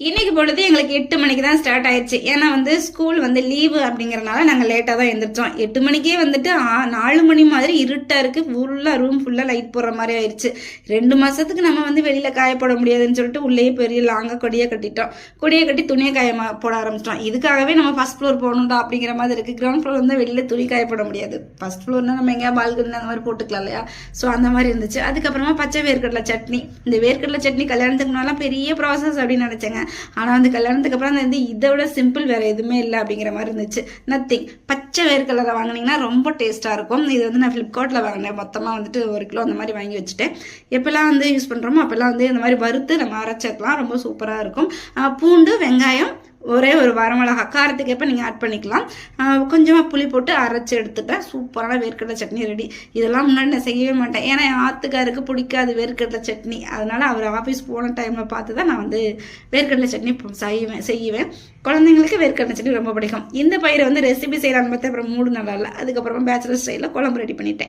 இன்னைக்கு பொழுது எங்களுக்கு எட்டு மணிக்கு தான் ஸ்டார்ட் ஆயிடுச்சு. ஏன்னா வந்து ஸ்கூல் வந்து லீவு அப்படிங்கறனால நாங்கள் லேட்டாக தான் எழுந்திரிச்சோம் எட்டு மணிக்கே வந்துட்டு ஆ- நாலு மணி மாதிரி இருட்டாக இருக்கு. ஃபுல்லாக ரூம் ஃபுல்லாக லைட் போடுற மாதிரி ஆயிடுச்சு. ரெண்டு மாசத்துக்கு நம்ம வந்து வெளியில காயப்பட முடியாதுன்னு சொல்லிட்டு உள்ளேயே பெரிய லாங்க கொடியை கட்டிட்டோம். கொடியை கட்டி துணியை காய போட ஆரம்பிச்சிட்டோம். இதுக்காகவே நம்ம ஃபர்ஸ்ட் ஃப்ளோர் போகணும்டா அப்படிங்கிற மாதிரி இருக்கு. கிரவுண்ட் ஃப்ளோர் வந்து வெளியில துணி காயப்பட முடியாது. ஃபர்ஸ்ட் ஃப்ளோர்னா நம்ம எங்கேயா பால்கனி அந்த மாதிரி போட்டுக்கலாம் இல்லையா? ஸோ அந்த மாதிரி இருந்துச்சு. அதுக்கப்புறமா பச்சை வேர்க்கடலை சட்னி. இந்த வேர்க்கடலை சட்னி கல்யாணத்துக்கு முன்னாலாம் பெரிய ப்ராசஸ் அப்படின்னு நினைச்சேங்க. ஆனால் வந்து கல்யாணத்துக்கு அப்புறம் அது வந்து இதை விட சிம்பிள் வேறு எதுவுமே இல்லை அப்படிங்கிற மாதிரி இருந்துச்சு. நத்திங் பச்சை வேர் கலரை வாங்கினீங்கன்னா ரொம்ப டேஸ்ட்டாக இருக்கும். இது வந்து நான் ஃப்ளிப்கார்ட்டில் வாங்கினேன். மொத்தமாக வந்துட்டு ஒரு கிலோ அந்த மாதிரி வாங்கி வச்சுட்டேன். எப்போல்லாம் வந்து யூஸ் பண்ணுறோமோ அப்போல்லாம் வந்து இந்த மாதிரி வறுத்து நம்ம அரைச்சிக்கலாம் ரொம்ப சூப்பராக இருக்கும். பூண்டு வெங்காயம் ஒரே ஒரு வரமிளகா காரத்துக்கு எப்போ நீங்கள் ஆட் பண்ணிக்கலாம். கொஞ்சமாக புளி போட்டு அரைச்சி எடுத்துட்டேன் சூப்பரான வேர்க்கடலை சட்னி ரெடி இதெல்லாம் முன்னாடி நான் செய்யவே மாட்டேன். ஏன்னா என் ஆத்துக்காருக்கு பிடிக்காது வேர்க்கடலை சட்னி. அதனால அவர் ஆஃபீஸ் போன டைமில் பார்த்து தான் நான் வந்து வேர்க்கடலை சட்னி செய்வேன் செய்வேன். குழந்தைங்களுக்கு வேர்க்கடலை சட்னி ரொம்ப பிடிக்கும். இந்த பயிரை வந்து ரெசிபி செய்யலான்னு பார்த்தா அப்புறம் மூடு நல்லா இல்லை. அதுக்கப்புறமா பேச்சுலர் ஸ்டைலில் குழம்பு ரெடி பண்ணிட்டேன்.